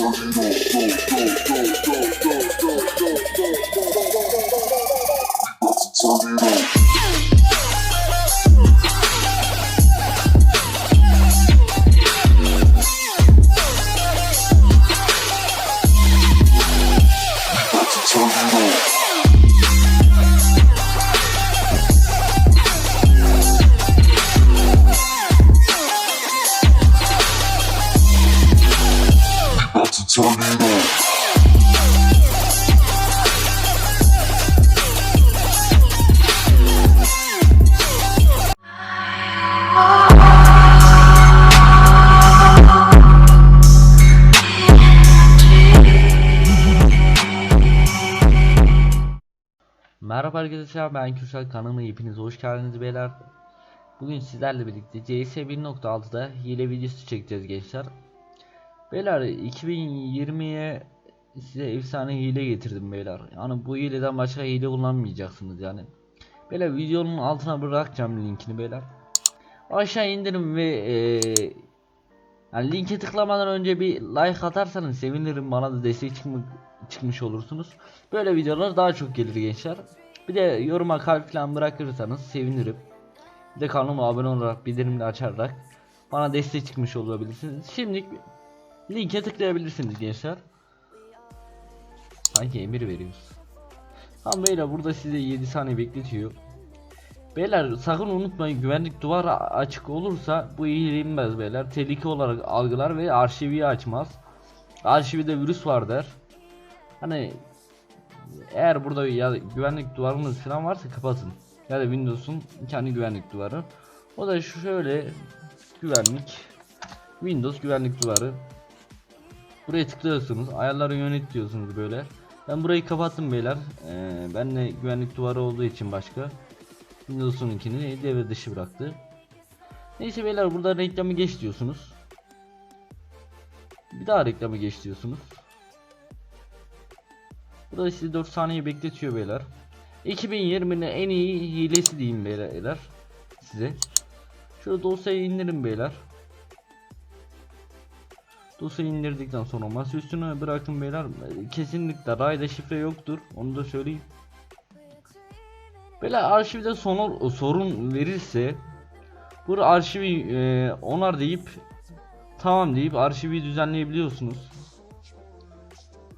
something no, no, no, no. Merhaba arkadaşlar ben Kürsel kanalıma hepiniz hoş geldiniz beyler. Bugün sizlerle birlikte CS 1.6'da hile videosu çekeceğiz gençler. Beyler 2020'ye size efsane hile getirdim beyler. Yani bu hileden başka hile kullanmayacaksınız yani. Beyler videonun altına bırakacağım linkini beyler. Aşağı indirin ve eee yani linke tıklamadan önce bir like atarsanız sevinirim bana da destek çıkma, çıkmış olursunuz. Böyle videolar daha çok gelir gençler. Bir de yoruma kalp falan bırakırsanız sevinirim. Bir de kanalıma abone olarak bildirimleri açarak bana destek çıkmış olabilirsiniz. Şimdi linke tıklayabilirsiniz gençler. Sanki emir veriyoruz. Tamam beyler burada size 7 saniye bekletiyor. Beyler sakın unutmayın güvenlik duvarı açık olursa bu iyilenmez beyler. Tehlike olarak algılar ve arşivi açmaz. Arşivde virüs var der. Hani eğer burada ya güvenlik duvarınız falan varsa kapatın. Ya da Windows'un kendi güvenlik duvarı. O da şöyle güvenlik Windows güvenlik duvarı. Buraya tıklıyorsunuz. Ayarları yönet diyorsunuz böyle. Ben burayı kapattım beyler. Ee, ben de güvenlik duvarı olduğu için başka. Windows'un ikini devre dışı bıraktı. Neyse beyler burada reklamı geç diyorsunuz. Bir daha reklamı geç diyorsunuz. Burada sizi 4 saniye bekletiyor beyler. 2020'nin en iyi hilesi diyeyim beyler size. Şöyle dosyayı indirin beyler. Dosyayı indirdikten sonra masa üstüne bırakın beyler. Kesinlikle rayda şifre yoktur. Onu da söyleyeyim. Böyle arşivde sonor, sorun verirse bu arşivi e, onar deyip tamam deyip arşivi düzenleyebiliyorsunuz.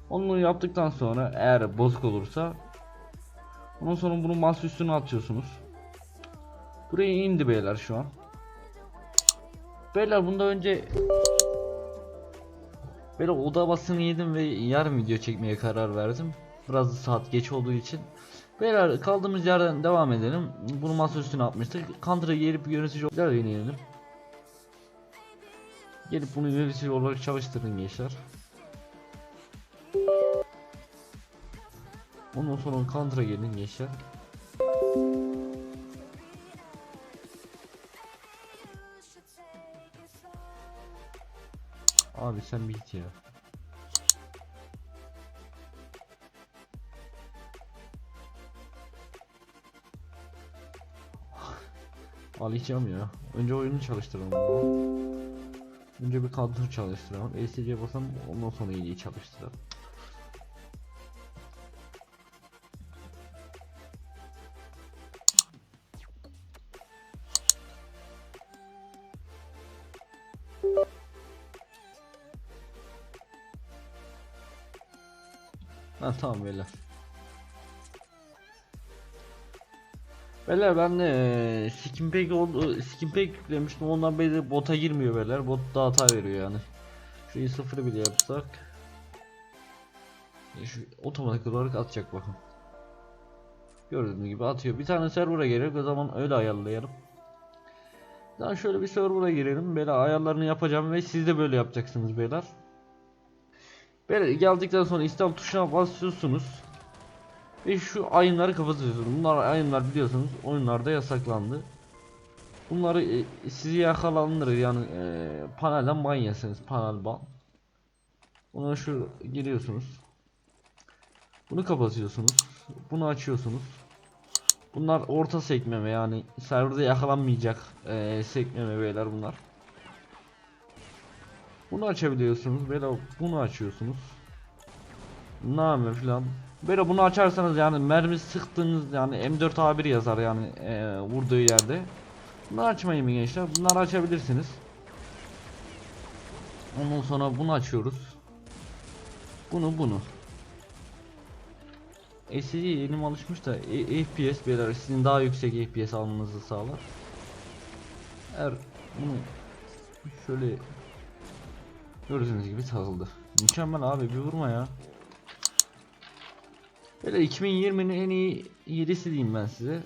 Onu yaptıktan sonra eğer bozuk olursa ondan sonra bunu masa üstüne atıyorsunuz. Buraya indi beyler şu an. Beyler bunda önce Böyle oda basını yedim ve yarın video çekmeye karar verdim. Biraz da saat geç olduğu için. Beyler kaldığımız yerden devam edelim. Bunu masa üstüne atmıştık. Counter'a gelip yönetici olarak deneyelim. Gelip bunu yönetici olarak çalıştırın gençler. Ondan sonra Counter'a gelin gençler. Abi sen bir ya. Alacağım ya. Önce oyunu çalıştıralım. Önce bir counter çalıştıralım. ESC'ye basalım ondan sonra iyiyi çalıştıralım. Ha tamam beyler. Beyler ben de Skimpack oldu Skimpack yüklemiştim ondan beri bota girmiyor beyler bot da hata veriyor yani. Şurayı sıfır bile yapsak. E, Şu otomatik olarak atacak bakın. Gördüğünüz gibi atıyor. Bir tane server'a gerek o zaman öyle ayarlayalım. Daha şöyle bir server'a girelim. Böyle ayarlarını yapacağım ve siz de böyle yapacaksınız beyler. Böyle geldikten sonra install tuşuna basıyorsunuz. Ve şu ayınları kapatıyorsunuz. Bunlar ayınlar biliyorsunuz oyunlarda yasaklandı. Bunları e, sizi yakalandırır yani e, panelden ban panel ban. Buna şu giriyorsunuz. Bunu kapatıyorsunuz. Bunu açıyorsunuz. Bunlar orta sekmeme yani serverde yakalanmayacak e, sekmeme beyler bunlar. Bunu açabiliyorsunuz. Böyle bunu açıyorsunuz. Name falan. Böyle bunu açarsanız yani mermi sıktığınız yani M4A1 yazar yani eee, vurduğu yerde. Bunları açmayın gençler? Bunları açabilirsiniz. Ondan sonra bunu açıyoruz. Bunu bunu. SSD elim alışmış da e- FPS beyler sizin daha yüksek FPS almanızı sağlar. Eğer bunu şöyle gördüğünüz gibi takıldı. Mükemmel abi bir vurma ya. Böyle 2020'nin en iyi 7'si diyeyim ben size.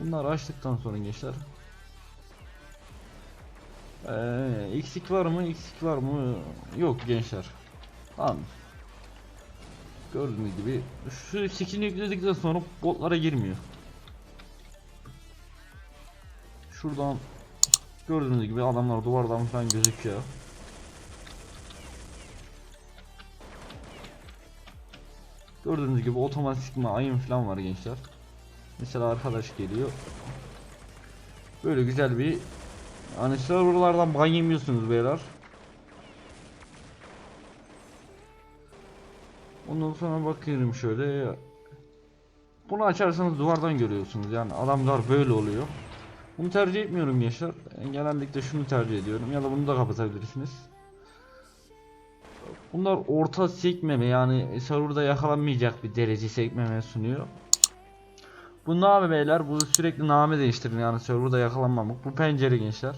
Bunları açtıktan sonra gençler. Ee, eksik var mı? Eksik var mı? Yok gençler. Tamam. Gördüğünüz gibi şu skin'i yükledikten sonra botlara girmiyor. Şuradan gördüğünüz gibi adamlar duvardan falan gözüküyor. Gördüğünüz gibi otomatikman ayın falan var gençler. Mesela arkadaş geliyor. Böyle güzel bir hani serverlardan ban yemiyorsunuz beyler. Ondan sonra bakıyorum şöyle. Bunu açarsanız duvardan görüyorsunuz. Yani adamlar böyle oluyor. Bunu tercih etmiyorum gençler. Genellikle şunu tercih ediyorum ya da bunu da kapatabilirsiniz. Bunlar orta sekmeme yani serverda yakalanmayacak bir derece sekmeme sunuyor. Bu name beyler bu sürekli name değiştirin yani serverda yakalanmamak. Bu pencere gençler.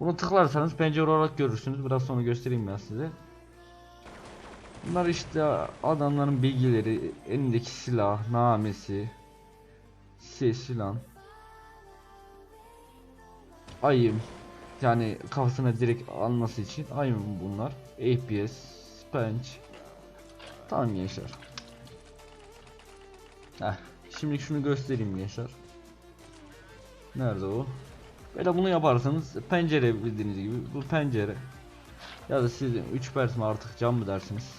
Bunu tıklarsanız pencere olarak görürsünüz. Biraz sonra göstereyim ben size. Bunlar işte adamların bilgileri, elindeki silah, namesi, ses filan. Ayım. Yani kafasına direkt alması için ayım bunlar. APS, Sponge. Tamam gençler. Heh. Şimdi şunu göstereyim gençler. Nerede o? Böyle bunu yaparsanız pencere bildiğiniz gibi bu pencere. Ya da siz 3 pers mi artık cam mı dersiniz?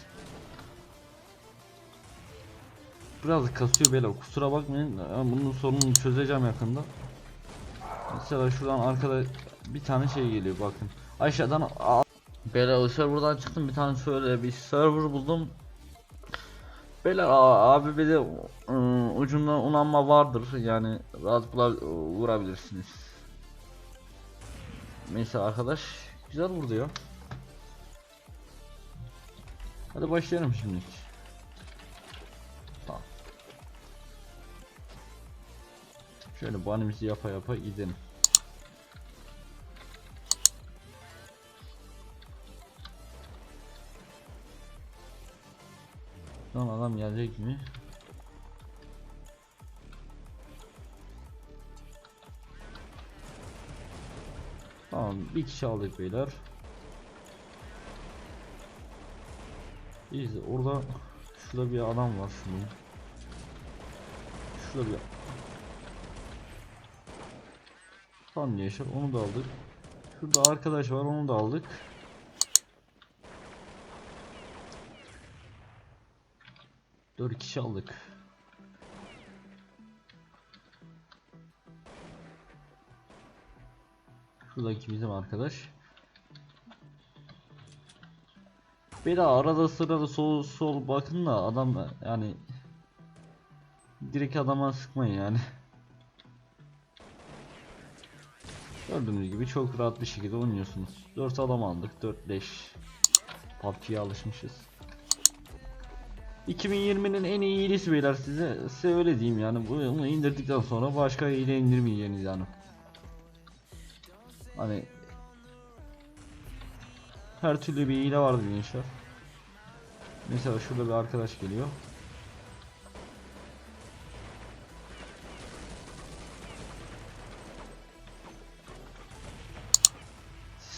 Biraz kasıyor böyle kusura bakmayın bunun sorununu çözeceğim yakında. Mesela şuradan arkada bir tane şey geliyor bakın. Aşağıdan böyle o serverdan çıktım bir tane şöyle bir server buldum. Böyle a- abi bir de ıı, ucunda unanma vardır yani rahat vurabilirsiniz. Mesela arkadaş güzel vurdu ya. Hadi başlayalım şimdi. Şöyle banimizi yapa yapa gidelim. Lan adam gelecek mi? Tamam bir kişi aldık beyler. İyiyiz orada şurada bir adam var şunun. Şurada bir Tamam Yaşar onu da aldık. Şurada arkadaş var onu da aldık. Dört kişi aldık. Şuradaki bizim arkadaş. Bir de arada sırada sol sol bakın da adam yani direkt adama sıkmayın yani. Gördüğünüz gibi çok rahat bir şekilde oynuyorsunuz. 4 adam aldık 4 leş. PUBG'ye alışmışız. 2020'nin en iyi iyilisi beyler size size öyle diyeyim yani bunu indirdikten sonra başka hile indirmeyeceğiniz yani. Hani her türlü bir hile vardı gençler. Mesela şurada bir arkadaş geliyor.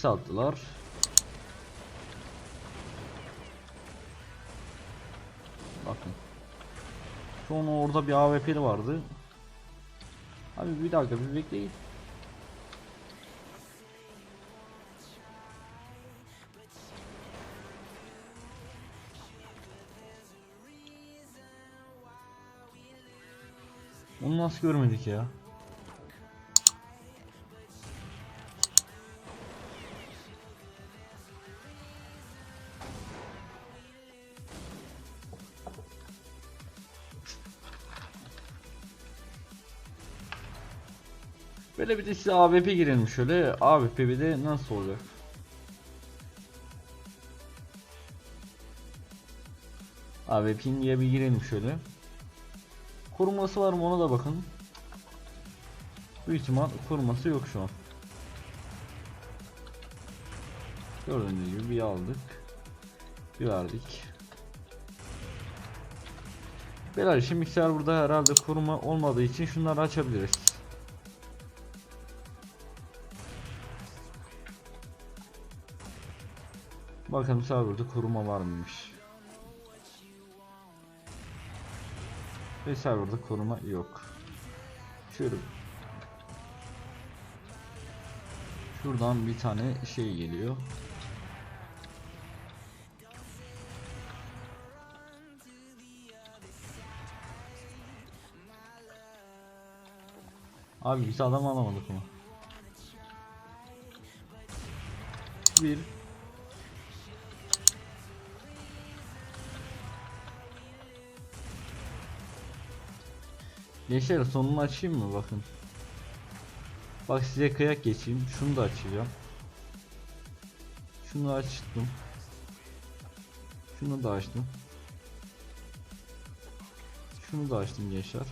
Sis attılar. Bakın. Sonra orada bir AWP'li vardı. Abi bir dakika bir bekleyin. Onu nasıl görmedik ya? Böyle bir de size AWP girelim şöyle. AWP bir de nasıl olacak? AWP'ye bir girelim şöyle. Koruması var mı ona da bakın. Büyük ihtimal koruması yok şu an. Gördüğünüz gibi bir aldık. Bir verdik. Beyler şimdi mikser burada herhalde koruma olmadığı için şunları açabiliriz. Bakalım serverda koruma var mıymış. Ve serverda koruma yok. Şöyle Şuradan bir tane şey geliyor. Abi biz adam alamadık mı? Bir Gençler sonunu açayım mı bakın. Bak size kıyak geçeyim. Şunu da açacağım. Şunu açtım. Şunu da açtım. Şunu da açtım gençler.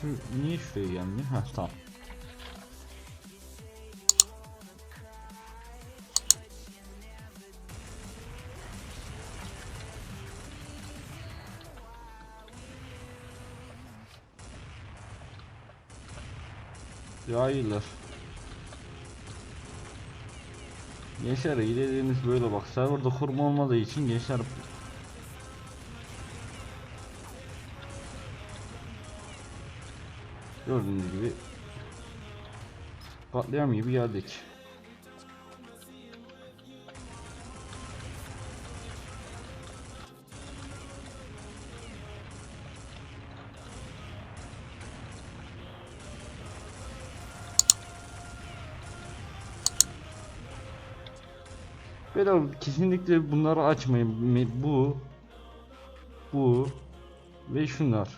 Şu niye şuraya gelmiyor? Ha tamam. Ya iyiler. Gençler ilerlediğimiz böyle bak serverda kurma olmadığı için gençler Gördüğünüz gibi patlayan gibi geldik. Böyle kesinlikle bunları açmayın. Bu bu ve şunlar.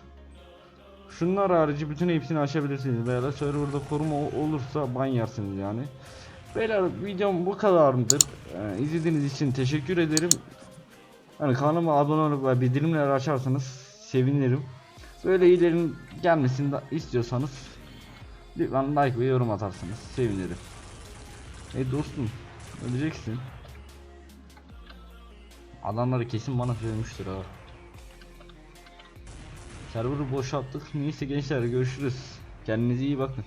Şunlar harici bütün hepsini açabilirsiniz veya da serverda koruma ol- olursa ban yersiniz yani. Beyler videom bu kadardır. Ee, izlediğiniz için teşekkür ederim. Yani kanalıma abone olup bildirimleri açarsanız sevinirim. Böyle iyilerin gelmesini istiyorsanız lütfen like ve yorum atarsanız sevinirim. Hey dostum öleceksin. Adamları kesin bana söylemiştir ha. Server'ı boşalttık. Neyse gençler görüşürüz. Kendinize iyi bakın.